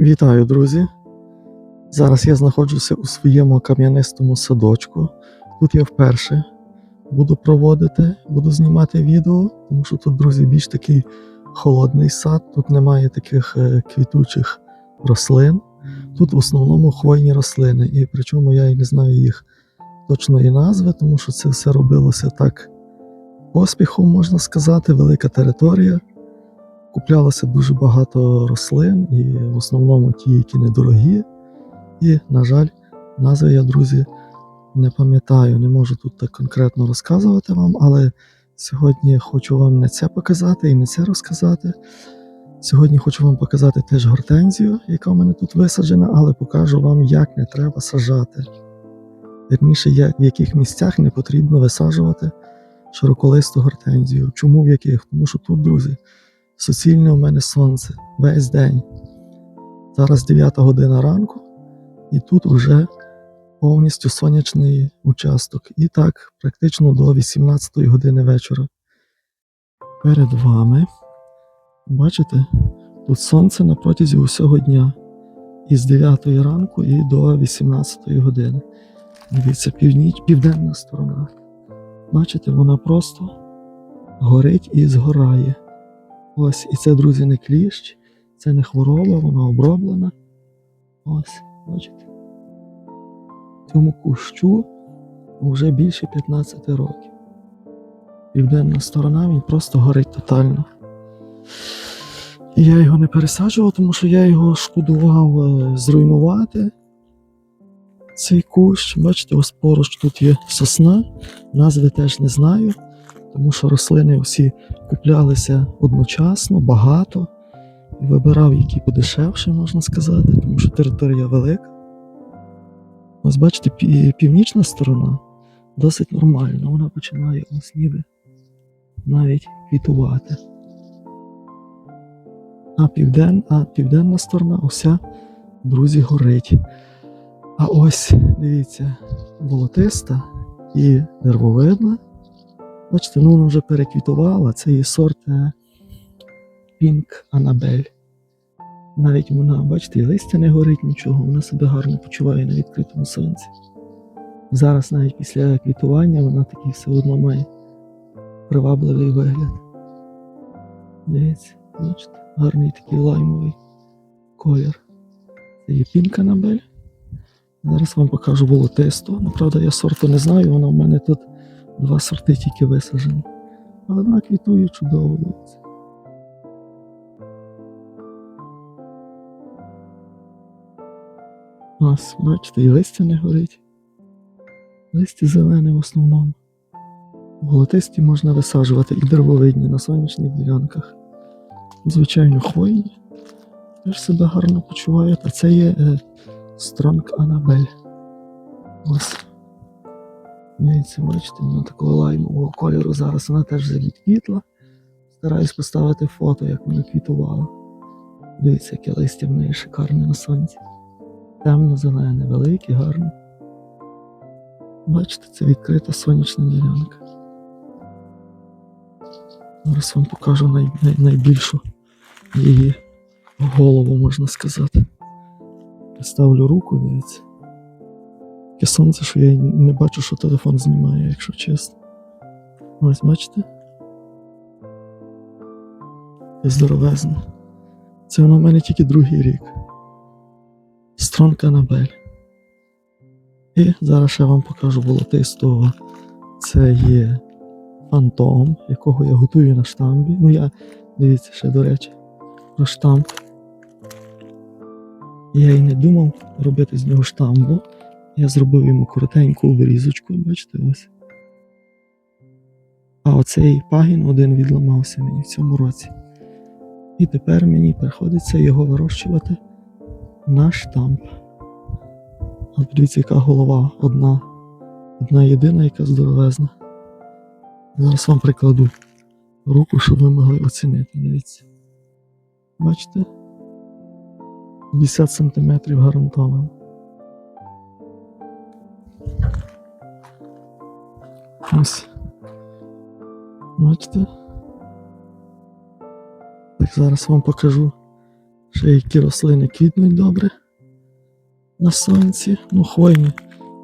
Вітаю, друзі! Зараз я знаходжуся у своєму кам'янистому садочку. Тут я вперше буду проводити, буду знімати відео, тому що тут, друзі, більш такий холодний сад, тут немає таких е, квітучих рослин. Тут в основному хвойні рослини, і причому я і не знаю їх точної назви, тому що це все робилося так поспіхом, можна сказати, велика територія. Куплялося дуже багато рослин, і в основному ті, які недорогі. І, на жаль, назви я, друзі, не пам'ятаю, не можу тут так конкретно розказувати вам, але сьогодні хочу вам не це показати і не це розказати. Сьогодні хочу вам показати теж гортензію, яка в мене тут висаджена, але покажу вам, як не треба сажати. Вірніше, як, в яких місцях не потрібно висаджувати широколисту гортензію. Чому в яких? Тому що тут, друзі, суцільне у мене сонце весь день. Зараз 9 година ранку, і тут вже повністю сонячний участок. І так, практично до 18 години вечора. Перед вами, бачите, тут сонце на протязі усього дня. Із 9 ранку і до 18 години. Дивіться, північ, південна сторона. Бачите, вона просто горить і згорає. Ось, і це, друзі, не кліщ, це не хвороба, вона оброблена. Ось, бачите. Цьому кущу вже більше 15 років. Південна сторона він просто горить тотально. І я його не пересаджував, тому що я його шкодував е, зруйнувати. Цей кущ, бачите, ось поруч тут є сосна, назви теж не знаю, тому що рослини всі куплялися одночасно, багато. І вибирав, які подешевше, можна сказати, тому що територія велика. Ось бачите, північна сторона досить нормальна, вона починає ось ніби навіть квітувати. А, півден, а південна сторона уся, друзі, горить. А ось, дивіться, болотиста і деревовидна. Бачите, ну вона вже переквітувала. Це є сорт е, Pink Annabelle. Навіть вона, бачите, і листя не горить нічого, вона себе гарно почуває на відкритому сонці. Зараз навіть після квітування вона такий все одно має привабливий вигляд. Дивіться, бачите, гарний такий лаймовий колір. Це є Pink Annabelle. Зараз вам покажу волотисту. Ну, правда, я сорту не знаю, вона в мене тут два сорти тільки висаджені. Але вона квітує чудово, дивіться. Ось, бачите, і листя не горить. Листя зелене в основному. Волотисті можна висаджувати і деревовидні на сонячних ділянках. Звичайно, хвойні. Теж себе гарно почувають, а це є е, Стронг Анабель. Ось. Дивіться, бачите, вона такого лаймового кольору зараз вона теж відквітла. Стараюсь поставити фото, як вона квітувала. Дивіться, яке листя в неї шикарне на сонці. Темно-зелене, велике, гарне. Бачите, це відкрита сонячна ділянка. Зараз вам покажу най, най, найбільшу її голову, можна сказати. Ставлю руку, дивіться. Таке сонце, що я не бачу, що телефон знімає, якщо чесно. Ось бачите? Здоровезне. Це воно в мене тільки другий рік. Стронг Анабель. І зараз ще вам покажу болотистого. Це є фантом, якого я готую на штамбі. Ну я, дивіться, ще до речі, про штамп. Я й не думав робити з нього штамбу. Я зробив йому коротеньку вирізочку, бачите, ось. А оцей пагін один відламався мені в цьому році. І тепер мені приходиться його вирощувати на штамп. От дивіться, яка голова одна. Одна єдина, яка здоровезна. Зараз вам прикладу руку, щоб ви могли оцінити. Дивіться. Бачите? 50 см гарантовано. Ось. Бачите? Так зараз вам покажу Ще які рослини квітнуть добре на сонці. Ну, хвойні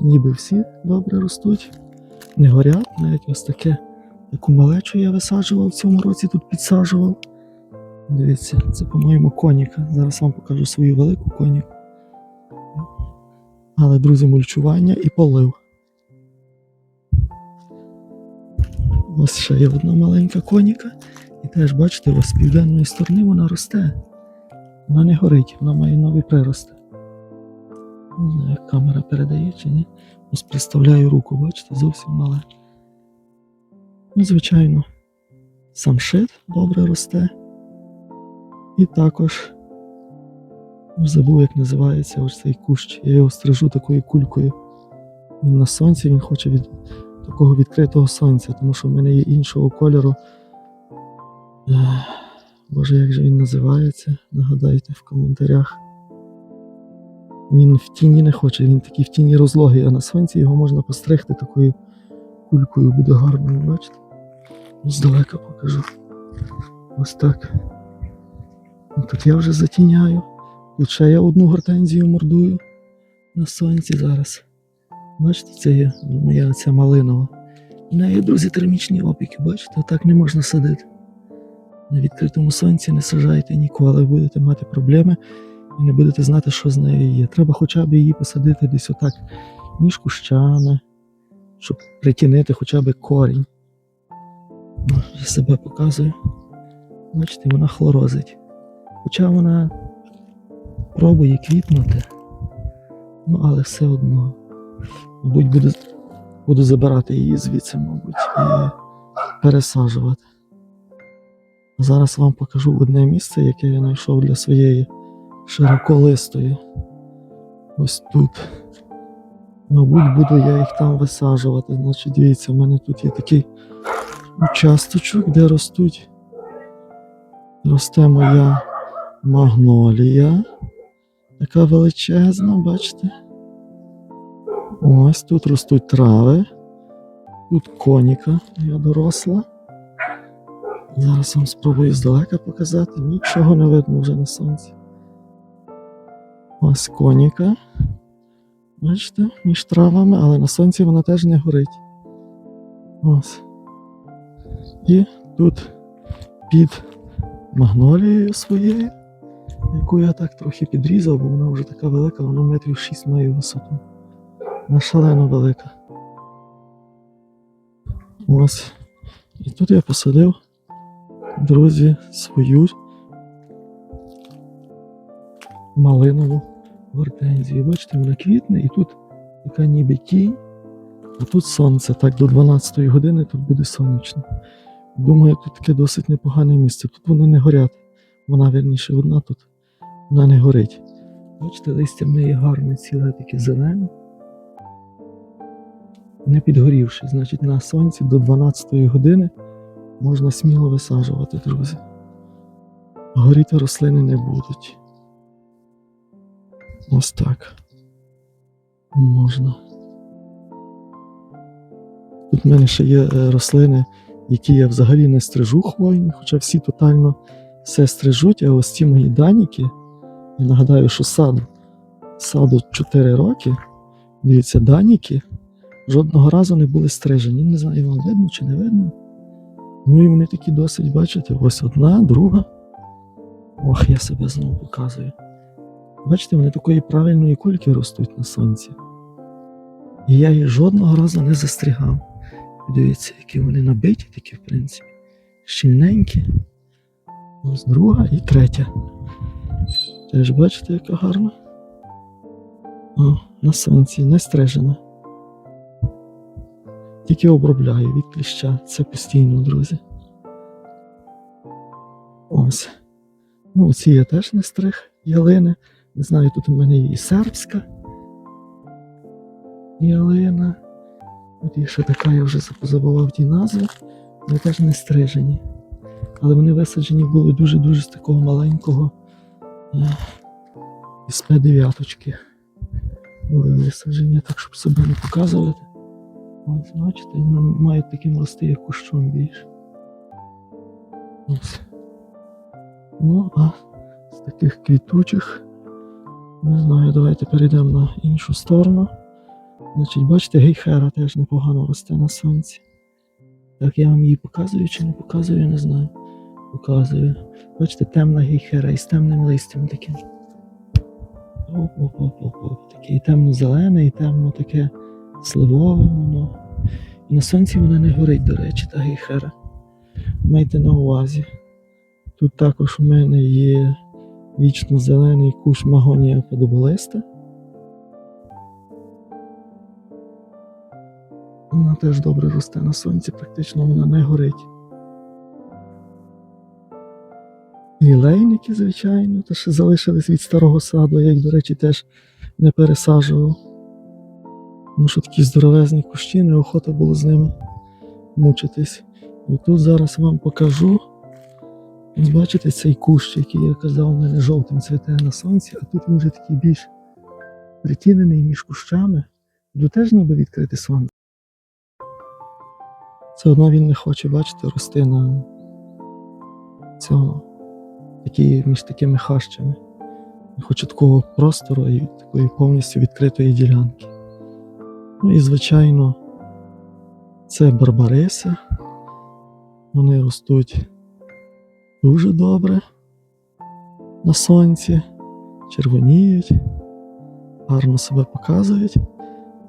ніби всі добре ростуть, не горять, навіть ось таке, яку малечу я висаджував в цьому році, тут підсаджував. Дивіться, це, по-моєму, коніка. Зараз вам покажу свою велику коніку. Але, друзі, мульчування і полив. Ось ще є одна маленька коніка. І теж, бачите, ось з південної сторони вона росте. Вона не горить, вона має нові прирости. Не знаю, як камера передає чи ні. Ось представляю руку, бачите, зовсім мале. Ну, звичайно, самшит добре росте. І також забув, як називається ось цей кущ. Я його стрижу такою кулькою. Він на сонці, він хоче від такого відкритого сонця, тому що в мене є іншого кольору. Боже, як же він називається? Нагадайте в коментарях. Він в тіні не хоче, він такий в тіні розлогий, а на сонці його можна постригти такою кулькою, буде гарно, бачите? Здалека покажу. Ось так. Ну, Тут я вже затіняю. Тут ще я одну гортензію мордую на сонці зараз. Бачите, це є моя ця малинова. В неї, друзі, термічні опіки, бачите, так не можна садити. На відкритому сонці не сажайте ніколи, будете мати проблеми і не будете знати, що з нею є. Треба хоча б її посадити десь отак між кущами, щоб притінити хоча б корінь. Вже себе показую. Бачите, вона хлорозить. Хоча вона пробує квітнути, ну але все одно. Мабуть, буду, буду забирати її звідси, мабуть, і пересаджувати. Зараз вам покажу одне місце, яке я знайшов для своєї широколистої. Ось тут. Мабуть, буду я їх там висаджувати. Значить, дивіться, в мене тут є такий участочок, де ростуть. Росте моя магнолія. Така величезна, бачите? Ось тут ростуть трави. Тут коніка, я доросла. Зараз вам спробую здалека показати. Нічого не видно вже на сонці. Ось коніка. Бачите, між травами, але на сонці вона теж не горить. Ось. І тут під магнолією своєю, яку я так трохи підрізав, бо вона вже така велика, вона метрів 6 має висоту. Вона шалено велика. Ось. І тут я посадив, друзі, свою малинову гортензію. Бачите, вона квітне і тут така ніби тінь, а тут сонце. Так до 12 години тут буде сонячно. Думаю, тут таке досить непогане місце. Тут вони не горять. Вона верніше одна тут. Вона не горить. Бачите, листя в неї гарне, ціле таке зелене. Не підгорівши, значить на сонці до 12 години можна сміло висаджувати, друзі. Горіти рослини не будуть. Ось так. Можна. Тут в мене ще є е, рослини, які я взагалі не стрижу хвойні, хоча всі тотально все стрижуть, а ось ці мої даніки, я нагадаю, що саду, саду 4 роки, дивіться, даніки жодного разу не були стрижені. Не знаю, вам видно чи не видно. Ну і вони такі досить, бачите, ось одна, друга. Ох, я себе знову показую. Бачите, вони такої правильної кульки ростуть на сонці. І я їх жодного разу не застригав. Дивіться, які вони набиті, такі, в принципі. Щільненькі. Ось друга і третя. Теж бачите, яка гарна. О, на сонці, не стрижена. Тільки обробляю від кліща. Це постійно, друзі. Ось. Ну, ці я теж не стриг ялини. Не знаю, тут у мене є і сербська ялина. От є ще така, я вже забував ті назви. Вони теж не стрижені. Але вони висаджені були дуже-дуже з такого маленького е, із П9. Були висаджені, так, щоб себе не показувати. Ось, бачите, вони мають такі рости, як кущом більше. Ось. Ну, а з таких квітучих. Не знаю, давайте перейдемо на іншу сторону. Значить, бачите, гейхера теж непогано росте на сонці. Так, я вам її показую чи не показую, не знаю. Показую. Бачите, темна гейхера із темним листям таким. Оп-оп-оп-оп. Такий темно-зелене і темно таке сливове воно. І на сонці вона не горить, до речі, та гейхера. Майте на увазі. Тут також у мене є вічно зелений кущ магонія подоболиста. Вона теж добре росте на сонці, практично вона не горить. Лілейники, звичайно, ще залишились від старого саду, я їх, до речі, теж не пересаджував. Тому що такі здоровезні кущі, неохота було з ними мучитись. І тут зараз вам покажу. Ось бачите цей кущ, який я казав, у мене жовтим цвіте на сонці, а тут він вже такий більш притінений між кущами. Тут теж ніби відкрите сонце. Все одно він не хоче, бачите, рости на цьому, такі, між такими хащами. Він хоче такого простору і такої повністю відкритої ділянки. Ну і, звичайно, це барбариси. Вони ростуть дуже добре на сонці, червоніють, гарно себе показують.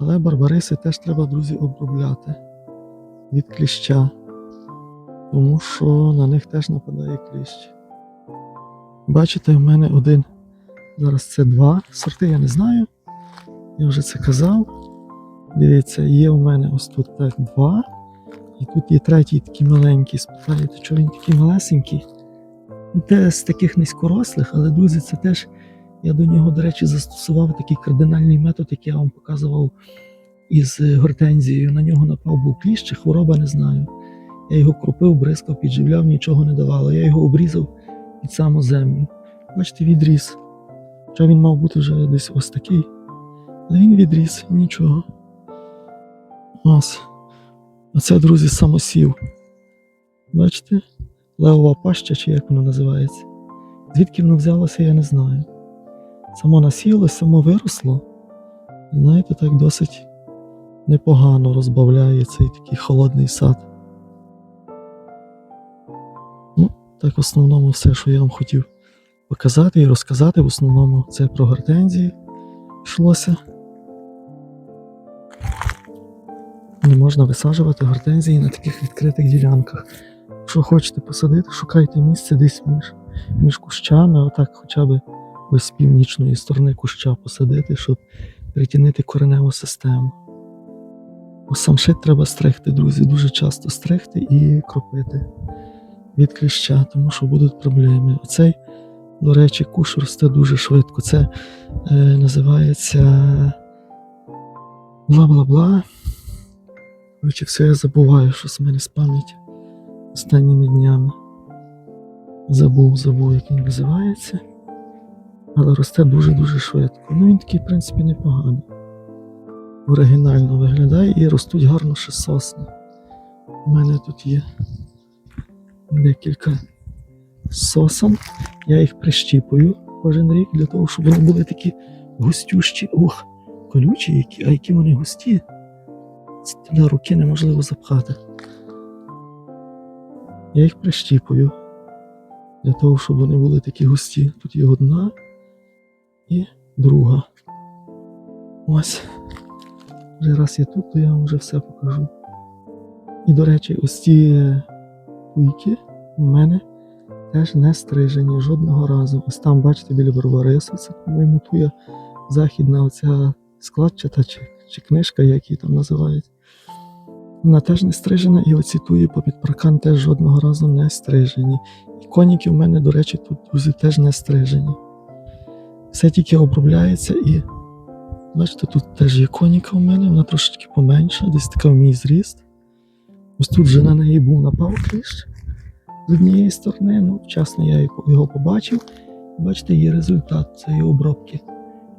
Але барбариси теж треба, друзі, обробляти від кліща, тому що на них теж нападає кліщ. Бачите, в мене один, зараз це два сорти, я не знаю. Я вже це казав. Дивіться, є у мене ось тут так два. І тут є третій такий маленький. Спитаєте, чого він такий малесенький? Те з таких низькорослих, але, друзі, це теж я до нього, до речі, застосував такий кардинальний метод, який я вам показував із е, гортензією. На нього напав був кліщ чи хвороба, не знаю. Я його кропив, бризкав, підживляв, нічого не давало. Я його обрізав під саму землю. Бачите, відріс. Хоча він мав бути вже десь ось такий. Але він відріс, нічого. Ось. А друзі, самосів. Бачите? Левова паща, чи як воно називається. Звідки воно взялося, я не знаю. Само насіло, само виросло. Знаєте, так досить непогано розбавляє цей такий холодний сад. Ну, так в основному все, що я вам хотів показати і розказати, в основному це про гортензії йшлося. Можна висаджувати гортензії на таких відкритих ділянках. Якщо хочете посадити, шукайте місце десь між, між кущами, отак хоча б ось з північної сторони куща посадити, щоб притінити кореневу систему. Бо самшит треба стригти, друзі, дуже часто стригти і кропити від кліща, тому що будуть проблеми. Оцей, до речі, куш росте дуже швидко. Це е, називається бла-бла-бла. Коротше, все я забуваю, що з мене з пам'яті останніми днями. Забув, забув, як він називається. Але росте дуже-дуже швидко. Ну він такий, в принципі, непоганий. Оригінально виглядає і ростуть гарно ще сосни. У мене тут є декілька сосен. Я їх прищіпую кожен рік для того, щоб вони були такі густющі. Ох, колючі які, а які вони густі. Це руки неможливо запхати. Я їх прищіпую для того, щоб вони були такі густі. Тут є одна і друга. Ось. Вже раз я тут, то я вам вже все покажу. І, до речі, ось ці пуйки у мене теж не стрижені жодного разу. Ось там, бачите, біля Барбарису, це, по-моєму, туя західна оця складчата чи, чи книжка, як її там називають. Вона теж не стрижена, і оці туї попід паркан теж жодного разу не стрижені. І коніки в мене, до речі, тут друзі, теж не стрижені. Все тільки обробляється і. Бачите, тут теж є коніка у мене, вона трошечки поменша, десь така в мій зріст. Ось тут вже на неї був напав кліщ з однієї сторони, ну, вчасно я його побачив. Бачите, є результат цієї обробки.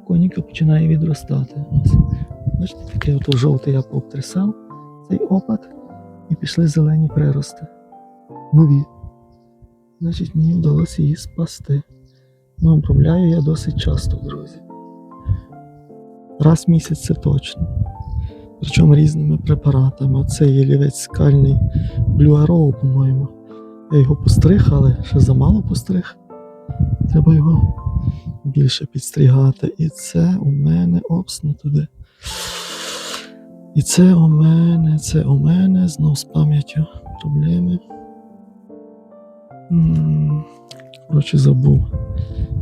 Коніка починає відростати. Ось. Бачите, таке ото жовте я пообтрясав цей опад, і пішли зелені прирости. Нові. Значить, мені вдалося її спасти. Ну, обробляю я досить часто, друзі. Раз в місяць це точно. Причому різними препаратами. Це є лівець скальний Arrow, по-моєму. Я його постриг, але ще замало постриг. Треба його більше підстрігати. І це у мене опсне туди. І це у мене, це у мене знов з пам'яттю проблеми. Коротше, забув.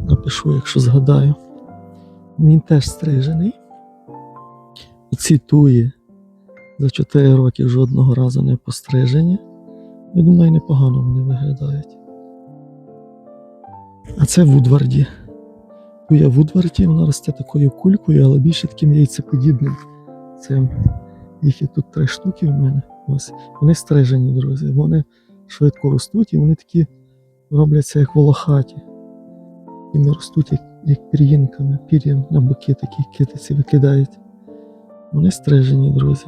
Напишу, якщо згадаю. Він теж стрижений. Оці туї за 4 роки жодного разу не пострижені. Я думаю, непогано вони виглядають. А це Вудварді. Туя Вудварді, вона росте такою кулькою, але більше таким яйцеподібним. Це їх тут три штуки в мене. Ось. Вони стрижені, друзі. Вони швидко ростуть і вони такі робляться як волохаті. І не ростуть як, як пір'їнками, пір'ям на боки такі китиці викидають. Вони стрижені, друзі.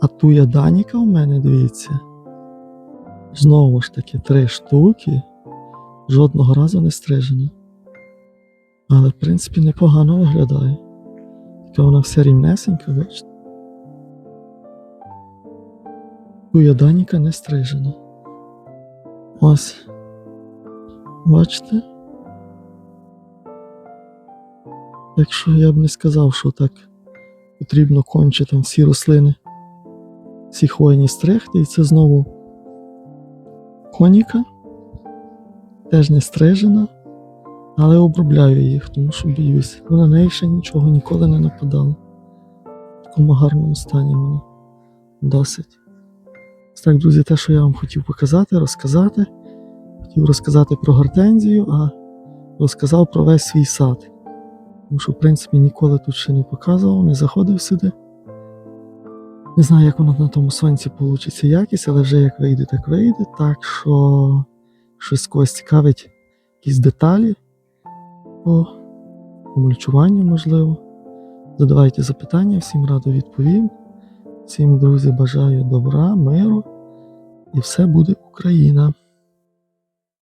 А туя Даніка у мене, дивіться. Знову ж таки, три штуки. Жодного разу не стрижена. Але, в принципі, непогано виглядає. Така вона вся рівнесенька, бачите. Туя Даніка не стрижена. Ось. Бачите? Так що я б не сказав, що так потрібно конче там всі рослини, всі хвойні стригти, і це знову коніка, теж не стрижена, але обробляю їх, тому що боюсь. Ну, на неї ще нічого ніколи не нападало. В такому гарному стані вона досить. Так, друзі, те, що я вам хотів показати, розказати. Хотів розказати про гортензію, а розказав про весь свій сад. Тому що, в принципі, ніколи тут ще не показував, не заходив сюди. Не знаю, як воно на тому сонці вийде якість, але вже як вийде, так вийде. Так що щось когось цікавить, якісь деталі по мульчуванню, можливо. Задавайте запитання, всім радо відповім. Всім, друзі, бажаю добра, миру і все буде Україна.